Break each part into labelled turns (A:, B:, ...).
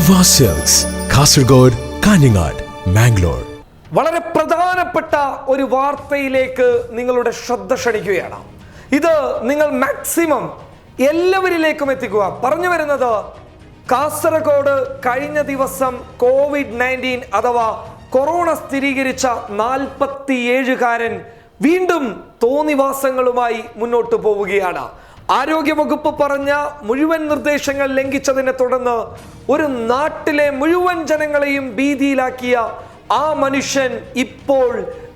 A: Cells Kasaragod Kanhangad Mangalore
B: വളരെ പ്രധാനപ്പെട്ട ഒരു വാർത്തയിലേക്ക് നിങ്ങളുടെ ശ്രദ്ധ ക്ഷണിക്കുകയാണ്. ഇത് നിങ്ങൾ മാക്സിമം എല്ലാവരിലേക്കും എത്തിക്കുക. പറഞ്ഞു വരുന്നത് കാസർഗോഡ് കഴിഞ്ഞ ദിവസം കോവിഡ് നയന്റീൻ അഥവാ കൊറോണ സ്ഥിരീകരിച്ച നാൽപ്പത്തിയേഴുകാരൻ വീണ്ടും തോന്നിവാസങ്ങളുമായി മുന്നോട്ട് പോവുകയാണ്. ആരോഗ്യവകുപ്പ് പറഞ്ഞ മുഴുവൻ നിർദ്ദേശങ്ങൾ ലംഘിച്ചതിനെ തുടർന്ന് ഒരു നാട്ടിലെ മുഴുവൻ ജനങ്ങളെയും ഭീതിയിലാക്കിയ ആ മനുഷ്യൻ ഇപ്പോൾ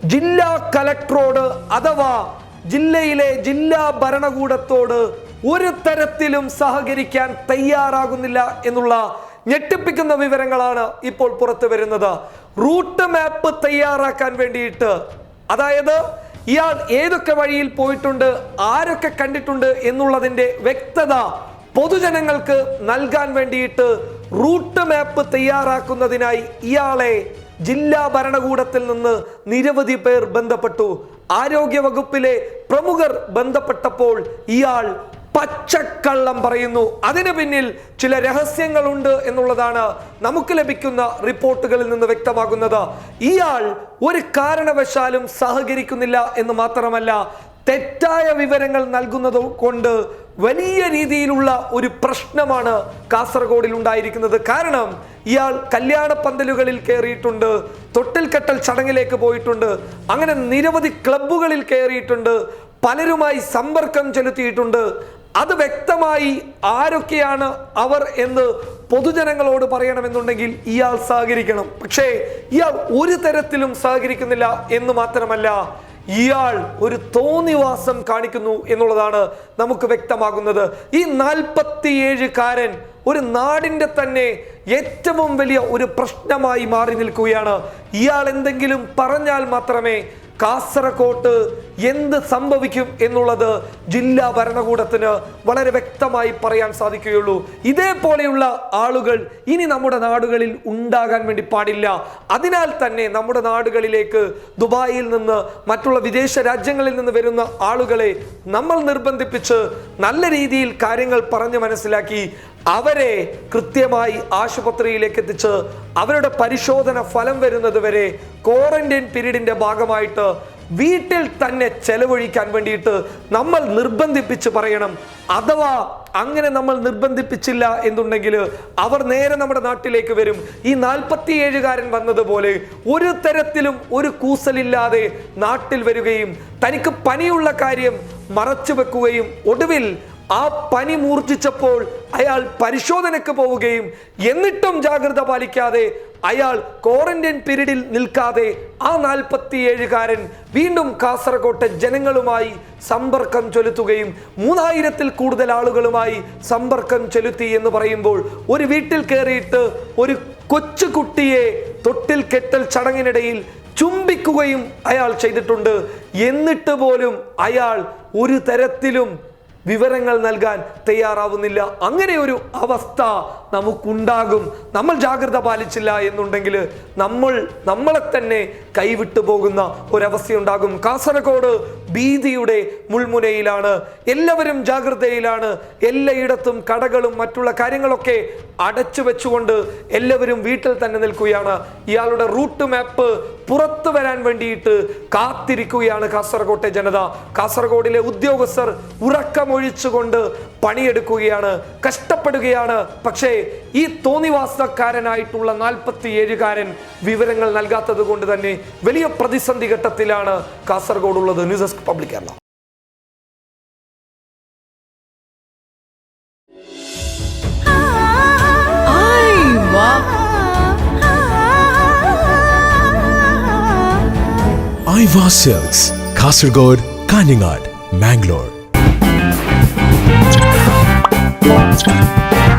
B: ജില്ലാ കലക്ടറോട് അഥവാ ജില്ലയിലെ ജില്ലാ ഭരണകൂടത്തോട് ഒരു തരത്തിലും സഹകരിക്കാൻ തയ്യാറാകുന്നില്ല എന്നുള്ള ഞെട്ടിപ്പിക്കുന്ന വിവരങ്ങളാണ് ഇപ്പോൾ പുറത്തു വരുന്നത് റൂട്ട് മാപ്പ് തയ്യാറാക്കാൻ വേണ്ടിയിട്ട് അതായത് ഇയാൾ ഏതൊക്കെ വഴിയിൽ പോയിട്ടുണ്ട് ആരൊക്കെ കണ്ടിട്ടുണ്ട് എന്നുള്ളതിന്റെ വ്യക്തത പൊതുജനങ്ങൾക്ക് നൽകാൻ വേണ്ടിയിട്ട് റൂട്ട് മാപ്പ് തയ്യാറാക്കുന്നതിനായി ഇയാളെ ജില്ലാ ഭരണകൂടത്തിൽ നിന്ന് നിരവധി പേർ ബന്ധപ്പെട്ടു. ആരോഗ്യ വകുപ്പിലെ പ്രമുഖർ ബന്ധപ്പെട്ടപ്പോൾ ഇയാൾ പച്ചക്കള്ളം പറയുന്നു. അതിനു പിന്നിൽ ചില രഹസ്യങ്ങളുണ്ട് എന്നുള്ളതാണ് നമുക്ക് ലഭിക്കുന്ന റിപ്പോർട്ടുകളിൽ നിന്ന് വ്യക്തമാകുന്നത്. ഇയാൾ ഒരു കാരണവശാലും സഹകരിക്കുന്നില്ല എന്ന് മാത്രമല്ല തെറ്റായ വിവരങ്ങൾ നൽകുന്നത് കൊണ്ട് വലിയ രീതിയിലുള്ള ഒരു പ്രശ്നമാണ് കാസർഗോഡിൽ ഉണ്ടായിരിക്കുന്നത്. കാരണം ഇയാൾ കല്യാണ പന്തലുകളിൽ കയറിയിട്ടുണ്ട് തൊട്ടിൽക്കെട്ടൽ ചടങ്ങിലേക്ക് പോയിട്ടുണ്ട് അങ്ങനെ നിരവധി ക്ലബ്ബുകളിൽ കയറിയിട്ടുണ്ട് പലരുമായി സമ്പർക്കം ചെലുത്തിയിട്ടുണ്ട്. അത് വ്യക്തമായി ആരൊക്കെയാണ് അവർ എന്ന് പൊതുജനങ്ങളോട് പറയണമെന്നുണ്ടെങ്കിൽ ഇയാൾ സഹകരിക്കണം. പക്ഷേ ഇയാൾ ഒരു തരത്തിലും സഹകരിക്കുന്നില്ല എന്ന് മാത്രമല്ല ഇയാൾ ഒരു തോന്നിവാസം കാണിക്കുന്നു എന്നുള്ളതാണ് നമുക്ക് വ്യക്തമാകുന്നത്. ഈ നാൽപ്പത്തിയേഴുകാരൻ ഒരു നാടിന്റെ തന്നെ ഏറ്റവും വലിയ ഒരു പ്രശ്നമായി മാറി നിൽക്കുകയാണ്. ഇയാൾ എന്തെങ്കിലും പറഞ്ഞാൽ മാത്രമേ കാസർകോട്ട് എന്ത് സംഭവിക്കും എന്നുള്ളത് ജില്ലാ ഭരണകൂടത്തിന് വളരെ വ്യക്തമായി പറയാൻ സാധിക്കുകയുള്ളൂ. ഇതേപോലെയുള്ള ആളുകൾ ഇനി നമ്മുടെ നാടുകളിൽ ഉണ്ടാകാൻ വേണ്ടി പാടില്ല. അതിനാൽ തന്നെ നമ്മുടെ നാടുകളിലേക്ക് ദുബായിൽ നിന്ന് മറ്റുള്ള വിദേശ രാജ്യങ്ങളിൽ നിന്ന് വരുന്ന ആളുകളെ നമ്മൾ നിർബന്ധിപ്പിച്ച് നല്ല രീതിയിൽ കാര്യങ്ങൾ പറഞ്ഞു മനസ്സിലാക്കി അവരെ കൃത്യമായി ആശുപത്രിയിലേക്ക് എത്തിച്ച് അവരുടെ പരിശോധന ഫലം വരുന്നത് വരെ ക്വാറന്റൈൻ പീരീഡിന്റെ ഭാഗമായിട്ട് വീട്ടിൽ തന്നെ ചെലവഴിക്കാൻ വേണ്ടിയിട്ട് നമ്മൾ നിർബന്ധിപ്പിച്ച് പറയണം. അഥവാ അങ്ങനെ നമ്മൾ നിർബന്ധിപ്പിച്ചില്ല എന്നുണ്ടെങ്കിൽ അവർ നേരെ നമ്മുടെ നാട്ടിലേക്ക് വരും. ഈ നാൽപ്പത്തിയേഴുകാരൻ വന്നതുപോലെ ഒരു തരത്തിലും ഒരു കൂസലില്ലാതെ നാട്ടിൽ വരികയും തനിക്ക് പനിയുള്ള കാര്യം മറച്ചു വെക്കുകയും ഒടുവിൽ ആ പനി മൂർച്ഛിച്ചപ്പോൾ അയാൾ പരിശോധനയ്ക്ക് പോവുകയും എന്നിട്ടും ജാഗ്രത പാലിക്കാതെ അയാൾ ക്വാറന്റൈൻ പീരീഡിൽ നിൽക്കാതെ ആ നാൽപ്പത്തിയേഴുകാരൻ വീണ്ടും കാസർകോട്ടെ ജനങ്ങളുമായി സമ്പർക്കം ചെലുത്തുകയും മൂന്നായിരത്തിൽ കൂടുതൽ ആളുകളുമായി സമ്പർക്കം ചെലുത്തി എന്ന് പറയുമ്പോൾ ഒരു വീട്ടിൽ കയറിയിട്ട് ഒരു കൊച്ചുകുട്ടിയെ തൊട്ടിൽ കെട്ടൽ ചടങ്ങിനിടയിൽ ചുംബിക്കുകയും അയാൾ ചെയ്തിട്ടുണ്ട്. എന്നിട്ട് പോലും അയാൾ ഒരു തരത്തിലും വിവരങ്ങൾ നൽകാൻ തയ്യാറാവുന്നില്ല. അങ്ങനെ ഒരു അവസ്ഥ നമുക്കുണ്ടാകും. നമ്മൾ ജാഗ്രത പാലിച്ചില്ല എന്നുണ്ടെങ്കിൽ നമ്മൾ നമ്മളെ തന്നെ കൈവിട്ടു പോകുന്ന ഒരവസ്ഥയുണ്ടാകും. കാസർഗോഡ് ഭീതിയുടെ മുൾമുനയിലാണ്. എല്ലാവരും ജാഗ്രതയിലാണ്. എല്ലായിടത്തും കടകളും മറ്റുള്ള കാര്യങ്ങളൊക്കെ അടച്ചു വെച്ചുകൊണ്ട് എല്ലാവരും വീട്ടിൽ തന്നെ നിൽക്കുകയാണ്. ഇയാളുടെ റൂട്ട് മാപ്പ് പുറത്തു വരാൻ വേണ്ടിയിട്ട് കാത്തിരിക്കുകയാണ് കാസർഗോട്ടെ ജനത. കാസർഗോഡിലെ ഉദ്യോഗസ്ഥർ ഉറക്കമൊഴിച്ചുകൊണ്ട് പണിയെടുക്കുകയാണ് കഷ്ടപ്പെടുകയാണ്. പക്ഷേ ഈ തോന്നിവാസക്കാരനായിട്ടുള്ള നാൽപ്പത്തി ഏഴുകാരൻ വിവരങ്ങൾ നൽകാത്തത് കൊണ്ട് തന്നെ വലിയ പ്രതിസന്ധി ഘട്ടത്തിലാണ് കാസർഗോഡ് ഉള്ളത് news desk public Kerala.
A: I cells Kasaragod Kanhangad Mangalore. podcast.